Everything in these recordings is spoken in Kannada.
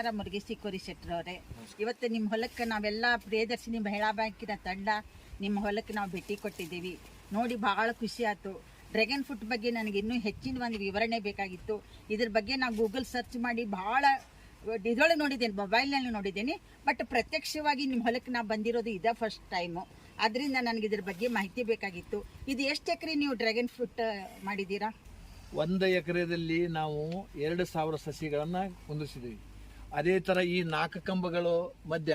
ನಮಸ್ಕಾರ ಮುರುಗೇಶಿ ಶೆಟ್ರವ್ರೆ ಇವತ್ತು ನಿಮ್ಮ ಹೊಲಕ್ಕೆ ನಾವೆಲ್ಲ ಪ್ರಿಯದರ್ಶಿನಿ ಮಹಿಳಾ ಬ್ಯಾಂಕಿನ ತಂಡ ನಿಮ್ಮ ಹೊಲಕ್ಕೆ ನಾವು ಭೇಟಿ ಕೊಟ್ಟಿದ್ದೀವಿ. ನೋಡಿ ಭಾಳ ಖುಷಿ ಆಯಿತು. ಡ್ರ್ಯಾಗನ್ ಫ್ರೂಟ್ ಬಗ್ಗೆ ನನಗೆ ಇನ್ನೂ ಹೆಚ್ಚಿನ ಒಂದು ವಿವರಣೆ ಬೇಕಾಗಿತ್ತು. ಇದ್ರ ಬಗ್ಗೆ ನಾವು ಗೂಗಲ್ ಸರ್ಚ್ ಮಾಡಿ ಭಾಳ ಇದೊಳಗೆ ನೋಡಿದ್ದೇನೆ, ಮೊಬೈಲ್ನಲ್ಲಿ ನೋಡಿದ್ದೀನಿ. ಬಟ್ ಪ್ರತ್ಯಕ್ಷವಾಗಿ ನಿಮ್ಮ ಹೊಲಕ್ಕೆ ನಾವು ಬಂದಿರೋದು ಇದೇ ಫಸ್ಟ್ ಟೈಮು ಅದರಿಂದ ನನಗೆ ಇದ್ರ ಬಗ್ಗೆ ಮಾಹಿತಿ ಬೇಕಾಗಿತ್ತು. ಇದು ಎಷ್ಟು ಎಕರೆ ನೀವು ಡ್ರ್ಯಾಗನ್ ಫ್ರೂಟ್ ಮಾಡಿದ್ದೀರಾ? ಒಂದು ಎಕರೆದಲ್ಲಿ ನಾವು ಎರಡು ಸಾವಿರ ಸಸಿಗಳನ್ನು ಕುಂದಿಸಿದ್ದೀವಿ ಅದೇ ಥರ ಈ ನಾಲ್ಕು ಕಂಬಗಳು ಮಧ್ಯ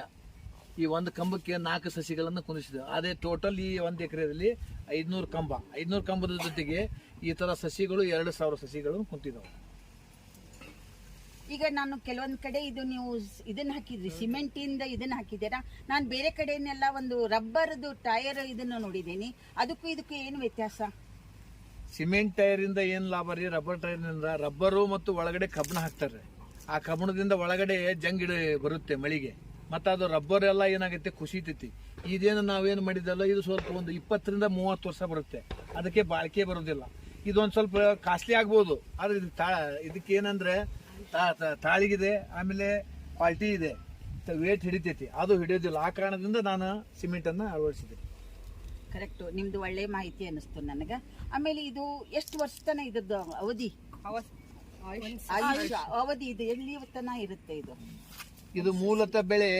ಈ ಒಂದು ಕಂಬಕ್ಕೆ ನಾಲ್ಕು ಸಸಿಗಳನ್ನು ಕುಂದಿಸಿದೆ. ಅದೇ ಟೋಟಲ್ ಈ ಒಂದು ಎಕರೆಯಲ್ಲಿ ಐದುನೂರು ಕಂಬ. ಐದುನೂರು ಕಂಬದ ಜೊತೆಗೆ ಈ ಥರ ಸಸಿಗಳು ಎರಡು ಸಾವಿರ ಸಸಿಗಳು ಕುಂತಿದ್ದವು ಈಗ ನಾನು ಕೆಲವೊಂದು ಕಡೆ ಇದು ನೀವು ಇದನ್ನ ಹಾಕಿದ್ರಿ ಸಿಮೆಂಟ್ ಇಂದ ಇದನ್ನ ಹಾಕಿದ್ದೀರಾ? ನಾನು ಬೇರೆ ಕಡೆನೆಲ್ಲ ಒಂದು ರಬ್ಬರ್ದು ಟೈರ್ ಇದನ್ನ ನೋಡಿದ್ದೀನಿ. ಅದಕ್ಕೂ ಇದಕ್ಕೂ ಏನು ವ್ಯತ್ಯಾಸ? ಸಿಮೆಂಟ್ ಟೈರಿಂದ ಏನು ಲಾಭ ರೀ? ರಬ್ಬರ್ ಟೈರ್ನಿಂದ ರಬ್ಬರು ಮತ್ತು ಒಳಗಡೆ ಕಬ್ಬನ ಹಾಕ್ತಾರೆ. ಆ ಕಬ್ಬಣದಿಂದ ಒಳಗಡೆ ಜಂಗಿಡ ಬರುತ್ತೆ ಮಳಿಗೆ. ಮತ್ತು ಅದು ರಬ್ಬರ್ ಎಲ್ಲ ಏನಾಗುತ್ತೆ ಕುಸಿತೈತಿ ಇದೇನು ನಾವೇನು ಮಾಡಿದಲ್ಲ ಇದು ಸ್ವಲ್ಪ ಒಂದು ಇಪ್ಪತ್ತರಿಂದ ಮೂವತ್ತು ವರ್ಷ ಬರುತ್ತೆ. ಅದಕ್ಕೆ ಬಾಳಿಕೆ ಬರೋದಿಲ್ಲ. ಇದೊಂದು ಸ್ವಲ್ಪ ಕಾಸ್ಟ್ಲಿ ಆಗ್ಬೋದು ಆದರೆ ಇದು ತಾ ಇದಕ್ಕೆ ಏನಂದರೆ ತಾಳಿಗಿದೆ ಆಮೇಲೆ ಕ್ವಾಲಿಟಿ ಇದೆ. ವೇಟ್ ಹಿಡಿತೈತಿ. ಅದು ಹಿಡಿಯೋದಿಲ್ಲ. ಆ ಕಾರಣದಿಂದ ನಾನು ಸಿಮೆಂಟನ್ನು ಅಳವಡಿಸಿದೆ ಕರೆಕ್ಟ್ ನಿಮ್ಮದು ಒಳ್ಳೆಯ ಮಾಹಿತಿ ಅನ್ನಿಸ್ತು ನನಗೆ. ಆಮೇಲೆ ಇದು ಎಷ್ಟು ವರ್ಷ ತನಕ ಇದ್ದದ್ದು ಅವಧಿ? ಆಯುಷ್ ಅವಧಿ ಇದು. ಎಲ್ಲಿ ತನ ಇರುತ್ತೆ ಇದು? ಇದು ಮೂಲತಃ ಬೆಳೆ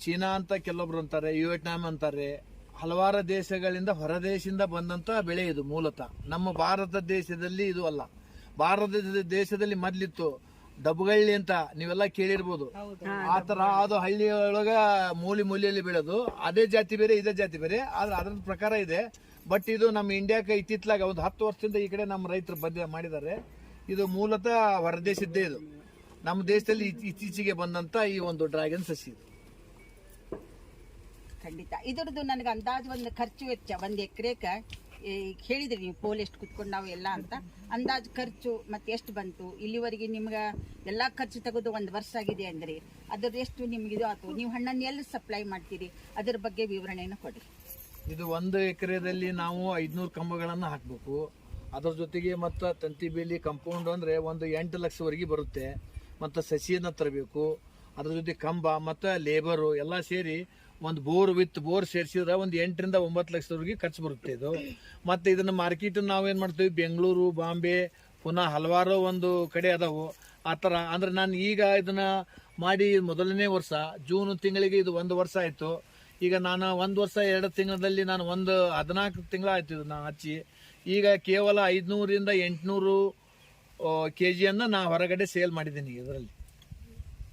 ಚೀನಾ ಅಂತ ಕೆಲವೊಬ್ರು ಅಂತಾರೆ ವಿಯೆಟ್ನಾಂ ಅಂತಾರೆ. ಹಲವಾರು ದೇಶಗಳಿಂದ ಹೊರದೇಶದಿಂದ ಬಂದಂತ ಬೆಳೆ ಇದು ಮೂಲತಃ. ನಮ್ಮ ಭಾರತ ದೇಶದಲ್ಲಿ ಇದು ಅಲ್ಲ. ಭಾರತ ದೇಶ- ದೇಶದಲ್ಲಿ ಮೊದ್ಲಿತ್ತು. ಡಬ್ಗಳ್ಳಿ ಅಂತ ನೀವೆಲ್ಲ ಕೇಳಿರ್ಬೋದು. ಆ ತರ ಅದು ಹಳ್ಳಿಯೊಳಗ ಮೂಲಿ ಮೂಲೆಯಲ್ಲಿ ಬೆಳೆದು ಅದೇ ಜಾತಿ ಬೇರೆ ಇದೇ ಜಾತಿ ಬೇರೆ. ಆದ್ರೆ ಅದ್ರ ಪ್ರಕಾರ ಇದೆ. ಬಟ್ ಇದು ನಮ್ಮ ಇಂಡಿಯಾಕ್ಕೆ ಇತ್ತಿತ್ಲಾಗ ಒಂದು ಹತ್ತು ವರ್ಷದಿಂದ ಈ ಕಡೆ ನಮ್ಮ ರೈತರು ಬಂದ ಮಾಡಿದ್ದಾರೆ. ಇದು ಮೂಲತಃ ಹೊರದೇಶದ್ದೇ ಇದು. ನಮ್ಮ ದೇಶದಲ್ಲಿ ಇತ್- ಇತ್ತೀಚೆಗೆ ಬಂದಂತ ಈ ಒಂದು ಡ್ರ್ಯಾಗನ್ ಸಸಿ ಇದು. ಖಂಡಿತ. ಇದರದ್ದು ನನಗೆ ಅಂದಾಜು ಒಂದು ಖರ್ಚು ವೆಚ್ಚ. ಒಂದು ಎಕರೆಕ ಹೇಳಿದ್ರಿ ನೀವು ಪೋಲ್ ಎಷ್ಟು ಕುತ್ಕೊಂಡು ನಾವು ಎಲ್ಲ ಅಂತ. ಅಂದಾಜು ಖರ್ಚು ಮತ್ತೆ ಎಷ್ಟು ಬಂತು? ಇಲ್ಲಿವರೆಗೆ ನಿಮ್ಗೆ ಎಲ್ಲ ಖರ್ಚು ತೆಗೆದು ಒಂದು ವರ್ಷ ಆಗಿದೆ ಅಂದ್ರೆ ಅದರ ಎಷ್ಟು ನಿಮ್ಗೆ ಇದು ಆಯ್ತು ನೀವು ಹಣ್ಣನ್ನು ಎಲ್ಲಿ ಸಪ್ಲೈ ಮಾಡ್ತೀರಿ? ಅದ್ರ ಬಗ್ಗೆ ವಿವರಣೆಯನ್ನು ಕೊಡಿ. ಇದು ಒಂದು ಎಕರೆದಲ್ಲಿ ನಾವು ಐದ್ನೂರು ಕಂಬಗಳನ್ನು ಹಾಕಬೇಕು. ಅದ್ರ ಜೊತೆಗೆ ಮತ್ತು ತಂತಿ ಬೇಲಿ ಕಂಪೌಂಡ್ ಅಂದ್ರೆ ಒಂದು ಎಂಟು ಲಕ್ಷವರೆಗೆ ಬರುತ್ತೆ. ಮತ್ತು ಸಸಿಯನ್ನು ತರಬೇಕು. ಅದ್ರ ಜೊತೆ ಕಂಬ, ಮತ್ತು ಲೇಬರು ಎಲ್ಲ ಸೇರಿ ಒಂದು ಬೋರ್ ವಿತ್ ಬೋರ್ ಸೇರಿಸಿದ್ರೆ ಒಂದು ಎಂಟರಿಂದ ಒಂಬತ್ತು ಲಕ್ಷದವರೆಗೆ ಖರ್ಚು ಬರುತ್ತೆ ಇದು. ಮತ್ತು ಇದನ್ನು ಮಾರ್ಕೆಟ್ ನಾವೇನು ಮಾಡ್ತೀವಿ? ಬೆಂಗಳೂರು, ಬಾಂಬೆ, ಪುನಃ ಹಲವಾರು ಒಂದು ಕಡೆ ಅದಾವು. ಆ ಥರ ಅಂದ್ರೆ ನಾನು ಈಗ ಇದನ್ನ ಮಾಡಿ ಮೊದಲನೇ ವರ್ಷ, ಜೂನ್ ತಿಂಗಳಿಗೆ ಇದು ಒಂದು ವರ್ಷ ಆಯಿತು. ಈಗ ನಾನು ಒಂದು ವರ್ಷ ಎರಡು ತಿಂಗಳಲ್ಲಿ ನಾನು ಒಂದು ಹದಿನಾಲ್ಕು ತಿಂಗಳ ಆಯ್ತು ಇದು ನಾನು ಹಚ್ಚಿ. ಈಗ ಕೇವಲ ಐದುನೂರಿಂದ ಎಂಟುನೂರು ಕೆ ಜಿಯನ್ನು ನಾ ಹೊರಗಡೆ ಸೇಲ್ ಮಾಡಿದ್ದೀನಿ ಇದರಲ್ಲಿ.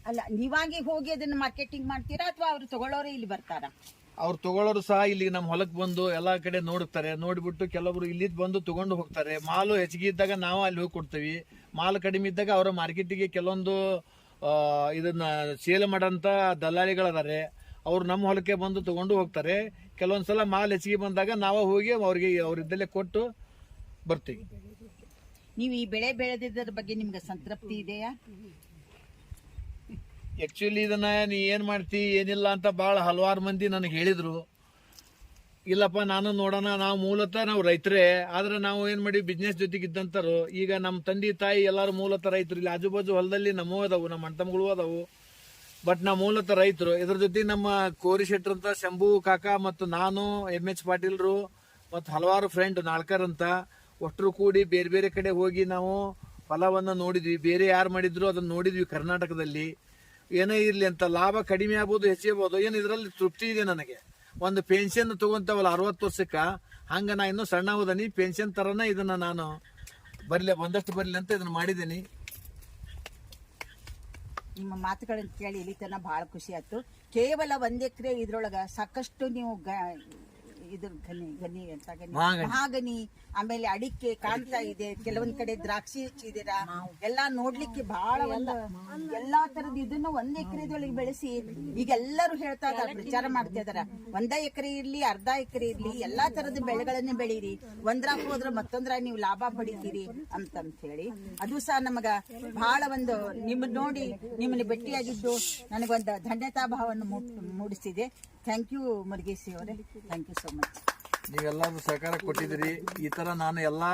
ಅಲ್ಲ ನೀವಾಗಿ ಹೋಗಿ ಅದನ್ನ ಮಾರ್ಕೆಟಿಂಗ್ ಮಾಡ್ತೀರಾ ಅಥವಾ ಅವ್ರು ತಗೊಳ್ಳೋರು ಇಲ್ಲಿ ಬರ್ತಾರಾ? ಅವ್ರು ತಗೊಳ್ಳೋರು ಸಹ ಇಲ್ಲಿ ನಮ್ಮ ಹೊಲಕ್ಕೆ ಬಂದು ಎಲ್ಲಾ ಕಡೆ ನೋಡುತ್ತಾರೆ. ನೋಡಿಬಿಟ್ಟು ಕೆಲವರು ಇಲ್ಲಿ ಬಂದು ತಗೊಂಡು ಹೋಗ್ತಾರೆ. ಮಾಲು ಹೆಚ್ಚಿಗೆ ಇದ್ದಾಗ ನಾವು ಅಲ್ಲಿ ಹೋಗಿ ಕೊಡ್ತೀವಿ. ಮಾಲು ಕಡಿಮೆ ಇದ್ದಾಗ ಅವರ ಮಾರ್ಕೆಟಿಗೆ ಕೆಲವೊಂದು ಇದನ್ನ ಸೇಲ್ ಮಾಡೋಂಥ ದಲ್ಲಾಳಿಗಳದಾರೆ. ಅವ್ರು ನಮ್ಮ ಹೊಲಕ್ಕೆ ಬಂದು ತಗೊಂಡು ಹೋಗ್ತಾರೆ. ಕೆಲವೊಂದ್ಸಲ ಮಾಲ್ ಹೆಚ್ಚಿಗೆ ಬಂದಾಗ ನಾವೇ ಹೋಗಿ ಅವ್ರಿಗೆ ಅವ್ರಿದ್ದಲ್ಲೇ ಕೊಟ್ಟು ಬರ್ತೀವಿ. ನೀವು ಈ ಬೆಳೆ ಬೆಳೆದಿದ್ದರ ಬಗ್ಗೆ ನಿಮ್ಗೆ ಸಂತೃಪ್ತಿ ಇದೆಯಾ? ಆ್ಯಕ್ಚುಲಿ ಇದನ್ನ ನೀ ಏನು ಮಾಡ್ತಿ ಏನಿಲ್ಲ ಅಂತ ಬಹಳ ಹಲವಾರು ಮಂದಿ ನನಗೆ ಹೇಳಿದರು. ಇಲ್ಲಪ್ಪ ನಾನು ನೋಡೋಣ ನಾವು ಮೂಲತಃ ನಾವು ರೈತರೇ ಆದ್ರೆ ನಾವು ಏನು ಮಾಡಿ ಬಿಸ್ನೆಸ್ ಜೊತೆಗೆ ಇದ್ದಂತರು ಈಗ ನಮ್ಮ ತಂದೆ ತಾಯಿ ಎಲ್ಲರೂ ಮೂಲತಃ ರೈತರು ಇಲ್ಲಿ ಆಜು ಬಾಜು ಹೊಲದಲ್ಲಿ ನಮ್ಮೂ ಅದಾವು ನಮ್ಮ ಅಣ್ತಮ್ಮಗಳು ಅದಾವು. ಬಟ್ ನಮ್ಮ ಮೂಲತಃ ರೈತರು, ಇದ್ರ ಜೊತೆ ನಮ್ಮ ಕೋರಿ ಶೆಟ್ರ್ ಅಂತ, ಶಂಭು ಕಾಕ ಮತ್ತು ನಾನು ಎಂ ಎಚ್ ಪಾಟೀಲ್ರು ಮತ್ತು ಹಲವಾರು ಫ್ರೆಂಡ್ ನಾಲ್ಕರ್ ಅಂತ ಒಟ್ಟರು ಕೂಡಿ ಬೇರೆ ಬೇರೆ ಕಡೆ ಹೋಗಿ ನಾವು ಫಲವನ್ನು ನೋಡಿದ್ವಿ. ಬೇರೆ ಯಾರು ಮಾಡಿದ್ರು ಅದನ್ನು ನೋಡಿದ್ವಿ ಕರ್ನಾಟಕದಲ್ಲಿ. ಏನೇ ಇರಲಿ ಅಂತ, ಲಾಭ ಕಡಿಮೆ ಆಗ್ಬೋದು ಹೆಚ್ಚಿಗ್ಬೋದು ಏನು ಇದರಲ್ಲಿ ತೃಪ್ತಿ ಇದೆ ನನಗೆ. ಒಂದು ಪೆನ್ಷನ್ ತೊಗೊಂತವಲ್ಲ ಅರವತ್ತು ವರ್ಷಕ್ಕೆ, ಹಂಗೆ ನಾ ಇನ್ನೂ ಸಣ್ಣ ಹೋದನಿ ಪೆನ್ಷನ್ ಥರನೇ ಇದನ್ನು ನಾನು ಬರಲಿ, ಒಂದಷ್ಟು ಬರಲಿ ಅಂತ ಇದನ್ನು ಮಾಡಿದ್ದೀನಿ ನಿಮ್ಮ ಮಾತುಗಳನ್ನು ಕೇಳಿ ಇಲ್ಲಿ ತನಕ ಭಾಳ ಖುಷಿ ಆಯ್ತು. ಕೇವಲ ಒಂದು ಎಕರೆ ಇದ್ರೊಳಗೆ ಸಾಕಷ್ಟು ನೀವು ಗ- ಇದ್ರ ಗನಿ ಗನಿ ಅಂತ ಗನಿ ಮಹಾಗನಿ. ಮಹಾಗನಿ ಆಮೇಲೆ ಅಡಿಕೆ ಕಾಣ್ತಾ ಇದೆ. ಕೆಲವೊಂದ್ ಕಡೆ ದ್ರಾಕ್ಷಿ ಹಚ್ಚಿದೀರ ಎಲ್ಲಾ ನೋಡ್ಲಿಕ್ಕೆ ಬಹಳ ಒಂದು ಎಲ್ಲಾ ತರದ ಇದನ್ನ ಒಂದ್ ಎಕರೆದೊಳಗೆ ಬೆಳೆಸಿ ಈಗ ಎಲ್ಲರೂ ಹೇಳ್ತಾ ಇದಾರೆ ಪ್ರಚಾರ ಮಾಡ್ತಾ ಇದಾರ ಒಂದ ಎಕರೆ ಇರ್ಲಿ ಅರ್ಧ ಎಕರೆ ಇರ್ಲಿ ಎಲ್ಲಾ ತರದ ಬೆಳೆಗಳನ್ನ ಬೆಳೀರಿ. ಒಂದ್ರಾಗ ಹೋದ್ರ ಮತ್ತೊಂದ್ರಾಗ ನೀವು ಲಾಭ ಪಡಿತೀರಿ ಅಂತಂತ ಹೇಳಿ. ಅದು ಸಹ ನಮಗ ಬಹಳ ಒಂದು ನಿಮ್ಮ ನೋಡಿ ನಿಮ್ಮನ್ನ ಭೇಟಿಯಾಗಿದ್ದು ನನಗೊಂದು ಧನ್ಯತಾ ಭಾವವನ್ನು ಮೂಡಿಸಿದೆ ಥ್ಯಾಂಕ್ ಯು ಮರ್ಗೇಶಿ ಅವರೇ. ಥ್ಯಾಂಕ್ ಯು ಸೊ ಮಚ್ ನೀವೆಲ್ಲರೂ ಸಹಕಾರ ಕೊಟ್ಟಿದ್ದೀರಿ. ಈ ತರ ನಾನು ಎಲ್ಲಾ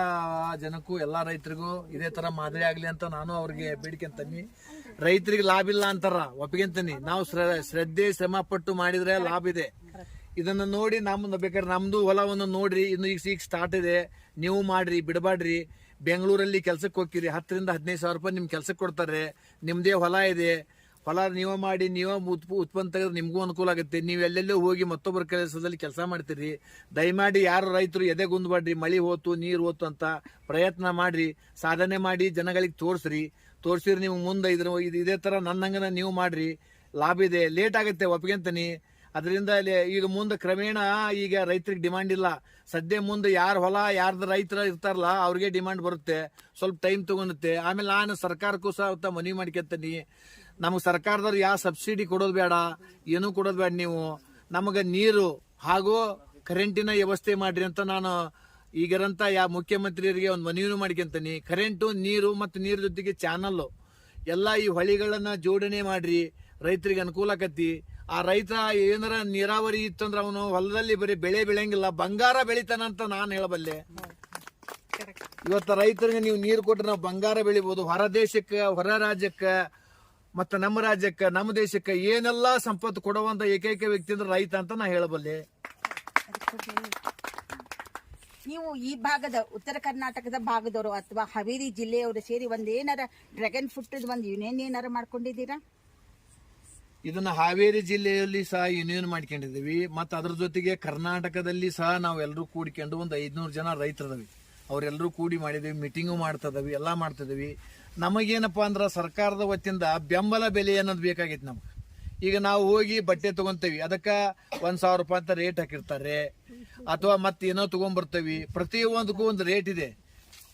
ಜನಕ್ಕೂ, ಎಲ್ಲಾ ರೈತರಿಗೂ ಇದೇ ತರ ಮಾದರಿ ಆಗ್ಲಿ ಅಂತ ನಾನು ಅವ್ರಿಗೆ ಬೇಡಿಕೆ ತನ್ನಿ ರೈತರಿಗೆ ಲಾಭ ಇಲ್ಲ ಅಂತಾರ ಒಪ್ಪಿಗೆಂತೀನಿ ನಾವು ಶ್ರ- ಶ್ರದ್ಧೆ ಶ್ರಮ ಪಟ್ಟು ಮಾಡಿದ್ರೆ ಲಾಭ ಇದೆ. ಇದನ್ನ ನೋಡಿ ನಮ್ಮ ಬೇಕಾದ್ರೆ ನಮ್ದು ಹೊಲವನ್ನು ನೋಡ್ರಿ. ಇನ್ನು ಈಗ ಈಗ ಸ್ಟಾರ್ಟ್ ಇದೆ. ನೀವು ಮಾಡ್ರಿ, ಬಿಡಬಾಡ್ರಿ. ಬೆಂಗಳೂರಲ್ಲಿ ಕೆಲ್ಸಕ್ಕೆ ಹೋಗ್ತೀರಿ. ಹತ್ತರಿಂದ ಹದಿನೈದು ಸಾವಿರ ರೂಪಾಯಿ ನಿಮ್ಮ ಕೆಲ್ಸಕ್ಕೆ ಕೊಡ್ತಾರೆ. ನಿಮ್ದೇ ಹೊಲ ಇದೆ. ಹೊಲ ನೀವ ಮಾಡಿ, ನೀವ ಉತ್ಪ- ಉತ್ಪನ್ನ ತೆಗೆದ್ರೆ ನಿಮಗೂ ಅನುಕೂಲ ಆಗುತ್ತೆ. ನೀವು ಎಲ್ಲೆಲ್ಲೋ ಹೋಗಿ ಮತ್ತೊಬ್ಬರ ಕೆಲಸದಲ್ಲಿ ಕೆಲಸ ಮಾಡ್ತೀರಿ. ದಯಮಾಡಿ ಯಾರು ರೈತರು ಎದೆ ಗುಂದ್ಬಾಡ್ರಿ, ಮಳಿ ಹೋತು, ನೀರು ಹೋತು ಅಂತ ಪ್ರಯತ್ನ ಮಾಡ್ರಿ. ಸಾಧನೆ ಮಾಡಿ ಜನಗಳಿಗೆ ತೋರಿಸ್ರಿ. ತೋರಿಸಿರಿ ನಿಮ್ಗೆ ಮುಂದೆ ಇದ್ರ, ಇದು ತರ ನನ್ನಂಗನ ನೀವು ಮಾಡ್ರಿ. ಲಾಭ ಇದೆ. ಲೇಟ್ ಆಗುತ್ತೆ ಒಪ್ಕೊಂತೀನಿ ಅದರಿಂದ ಈಗ ಮುಂದೆ ಕ್ರಮೇಣ ಈಗ ರೈತರಿಗೆ ಡಿಮಾಂಡ್ ಇಲ್ಲ. ಸದ್ಯ ಮುಂದೆ ಯಾರು ಹೊಲ, ಯಾರ್ದು ರೈತರ ಇರ್ತಾರಲ್ಲ, ಅವ್ರಿಗೆ ಡಿಮಾಂಡ್ ಬರುತ್ತೆ. ಸ್ವಲ್ಪ ಟೈಮ್ ತಗೊಳುತ್ತೆ. ಆಮೇಲೆ ನಾನು ಸರ್ಕಾರಕ್ಕೂ ಸಹ ಮನವಿ ಮಾಡ್ಕೊತೀನಿ. ನಮಗೆ ಸರ್ಕಾರದವ್ರು ಯಾವ ಸಬ್ಸಿಡಿ ಕೊಡೋದು ಬೇಡ, ಏನು ಕೊಡೋದು ಬೇಡ ನೀವು. ನಮಗೆ ನೀರು ಹಾಗೂ ಕರೆಂಟಿನ ವ್ಯವಸ್ಥೆ ಮಾಡ್ರಿ ಅಂತ ನಾನು ಈಗಿರಂತ ಯಾ ಮುಖ್ಯಮಂತ್ರಿಯರಿಗೆ ಒಂದು ಮನವಿನೂ ಮಾಡ್ಕೊಂತೀನಿ. ಕರೆಂಟು ನೀರು ಮತ್ತು ನೀರ್ ಜೊತೆಗೆ ಚಾನಲ್ಲು ಎಲ್ಲ ಈ ಹೊಳಿಗಳನ್ನ ಜೋಡಣೆ ಮಾಡ್ರಿ, ರೈತರಿಗೆ ಅನುಕೂಲ ಆಕತಿ ಆ ರೈತ ಏನಾರ ನೀರಾವರಿ ಇತ್ತಂದ್ರ ಅವನು ಹೊಲದಲ್ಲಿ ಬರೀ ಬೆಳೆ ಬೆಳೆಯಂಗಿಲ್ಲ, ಬಂಗಾರ ಬೆಳಿತಾನಂತ ನಾನು ಹೇಳಬಲ್ಲೆ. ಇವತ್ತು ರೈತರಿಗೆ ನೀವು ನೀರು ಕೊಟ್ರೆ ನಾವು ಬಂಗಾರ ಬೆಳಿಬಹುದು ಹೊರ ದೇಶಕ್ಕೆ, ಹೊರ ರಾಜ್ಯಕ್ಕೆ. ಮತ್ತು ನಮ್ಮ ರಾಜ್ಯಕ್ಕೆ ನಮ್ಮ ದೇಶಕ್ಕೆ ಏನೆಲ್ಲ ಸಂಪತ್ತು ಕೊಡುವಂತ ಏಕೈಕ ವ್ಯಕ್ತಿ ಅಂದ್ರೆ ರೈತ ಅಂತ ನಾ ಹೇಳಬಲ್ಲೆ. ನೀವು ಈ ಭಾಗದ ಉತ್ತರ ಕರ್ನಾಟಕದ ಭಾಗದವರು ಅಥವಾ ಹಾವೇರಿ ಜಿಲ್ಲೆಯವರು ಸೇರಿ ಒಂದ್ ಏನಾರ ಡ್ರ್ಯಾಗನ್ ಫ್ರೂಟ್ ಒಂದು ಯೂನಿಯನ್ ಏನಾರ ಮಾಡ್ಕೊಂಡಿದ್ದೀರಾ? ಇದನ್ನ ಹಾವೇರಿ ಜಿಲ್ಲೆಯಲ್ಲಿ ಸಹ ಯೂನಿಯನ್ ಮಾಡ್ಕೊಂಡಿದ್ದೀವಿ. ಮತ್ತು ಅದ್ರ ಜೊತೆಗೆ ಕರ್ನಾಟಕದಲ್ಲಿ ಸಹ ನಾವು ಎಲ್ಲರೂ ಕೂಡಿಕೊಂಡು ಒಂದು ಐದ್ನೂರು ಜನ ರೈತರದವಿ. ಅವರೆಲ್ಲರೂ ಕೂಡಿ ಮಾಡಿದೀವಿ ಮೀಟಿಂಗು ಮಾಡ್ತದವಿ ಎಲ್ಲ ಮಾಡ್ತಿದೀವಿ. ನಮಗೇನಪ್ಪಾ ಅಂದ್ರೆ ಸರ್ಕಾರದ ವತಿಯಿಂದ ಬೆಂಬಲ ಬೆಲೆ ಅನ್ನೋದು ಬೇಕಾಗಿತ್ತು ನಮ್ಗೆ. ಈಗ ನಾವು ಹೋಗಿ ಬಟ್ಟೆ ತಗೊಂತೀವಿ. ಅದಕ್ಕೆ ಒಂದ್ ಸಾವಿರ ರೂಪಾಯಿ ಅಂತ ರೇಟ್ ಹಾಕಿರ್ತಾರೆ. ಅಥವಾ ಮತ್ತೆ ಏನೋ ಪ್ರತಿ ಪ್ರತಿಯೊಂದಕ್ಕೂ ಒಂದು ರೇಟ್ ಇದೆ.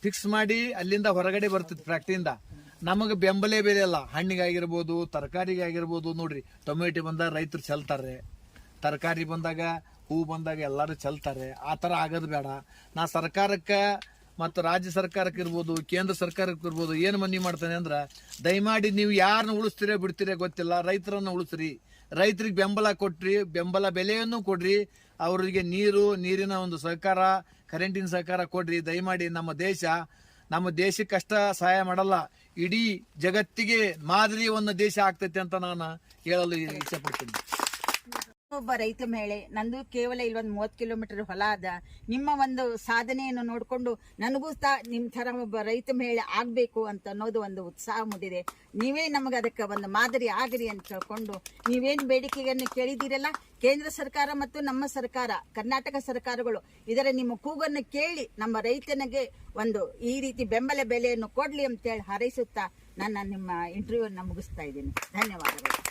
ಫಿಕ್ಸ್ ಮಾಡಿ ಅಲ್ಲಿಂದ ಹೊರಗಡೆ ಬರ್ತದೆ ಫ್ಯಾಕ್ಟ್ರಿಯಿಂದ ನಮಗೆ ಬೆಂಬಲ ಬೆಲೆ ಅಲ್ಲ. ಹಣ್ಣಿಗಾಗಿರ್ಬೋದು, ತರಕಾರಿಗಾಗಿರ್ಬೋದು ನೋಡ್ರಿ. ಟೊಮೆಟೊ ಬಂದಾಗ ರೈತರು ಚೆಲ್ತಾರೆ. ತರಕಾರಿ ಬಂದಾಗ ಹೂ ಬಂದಾಗ ಎಲ್ಲರೂ ಚೆಲ್ತಾರೆ. ಆ ಥರ ಆಗೋದು ಬೇಡ. ನಾ ಸರ್ಕಾರಕ್ಕೆ ಮತ್ತು ರಾಜ್ಯ ಸರ್ಕಾರಕ್ಕೆ ಇರ್ಬೋದು ಕೇಂದ್ರ ಸರ್ಕಾರಕ್ಕೆ ಇರ್ಬೋದು ಏನು ಮನವಿ ಮಾಡ್ತಾನೆ ಅಂದ್ರೆ, ದಯಮಾಡಿ ನೀವು ಯಾರನ್ನ ಉಳಿಸ್ತೀರೋ ಬಿಡ್ತೀರೋ ಗೊತ್ತಿಲ್ಲ, ರೈತರನ್ನು ಉಳಿಸ್ರಿ. ರೈತರಿಗೆ ಬೆಂಬಲ ಕೊಟ್ರಿ, ಬೆಂಬಲ ಬೆಲೆಯನ್ನು ಕೊಡ್ರಿ, ಅವರಿಗೆ ನೀರು, ನೀರಿನ ಒಂದು ಸಹಕಾರ, ಕರೆಂಟಿನ ಸಹಕಾರ ಕೊಡ್ರಿ, ದಯಮಾಡಿ ನಮ್ಮ ದೇಶ, ನಮ್ಮ ದೇಶಕ್ಕಷ್ಟ ಸಹಾಯ ಮಾಡಲ್ಲ. ಇಡೀ ಜಗತ್ತಿಗೆ ಮಾದರಿ ಒಂದು ದೇಶ ಆಗ್ತೈತೆ ಅಂತ ನಾನು ಹೇಳಲು ಇಚ್ಛೆ ಪಡ್ತೀನಿ. ಒಬ್ಬ ರೈತ ಮಹಿಳೆ, ನಂದು ಕೇವಲ ಇಲ್ಲೊಂದು ಮೂವತ್ತು ಕಿಲೋಮೀಟರ್ ಹೊಲ ಅದ. ನಿಮ್ಮ ಒಂದು ಸಾಧನೆಯನ್ನು ನೋಡಿಕೊಂಡು ನನಗೂ ತಾ ನಿಮ್ಮ ಥರ ಒಬ್ಬ ರೈತ ಮಹಿಳೆ ಆಗಬೇಕು ಅಂತ ಅನ್ನೋದು ಒಂದು ಉತ್ಸಾಹ ಮೂಡಿದೆ. ನೀವೇ ನಮಗೆ ಅದಕ್ಕೆ ಒಂದು ಮಾದರಿ ಆಗಿರಿ ಅಂತ ಹೇಳ್ಕೊಂಡು ನೀವೇನು ಬೇಡಿಕೆಯನ್ನು ಕೇಳಿದ್ದೀರಲ್ಲ? ಕೇಂದ್ರ ಸರ್ಕಾರ ಮತ್ತು ನಮ್ಮ ಸರ್ಕಾರ, ಕರ್ನಾಟಕ ಸರ್ಕಾರಗಳು ಇದರ ನಿಮ್ಮ ಕೂಗನ್ನು ಕೇಳಿ ನಮ್ಮ ರೈತನಿಗೆ ಒಂದು ಈ ರೀತಿ ಬೆಂಬಲ ಬೆಲೆಯನ್ನು ಕೊಡಲಿ ಅಂತೇಳಿ ಹಾರೈಸುತ್ತಾ ನನ್ನ ನಿಮ್ಮ ಇಂಟರ್ವ್ಯೂವನ್ನು ಮುಗಿಸ್ತಾ ಇದ್ದೀನಿ. ಧನ್ಯವಾದಗಳು.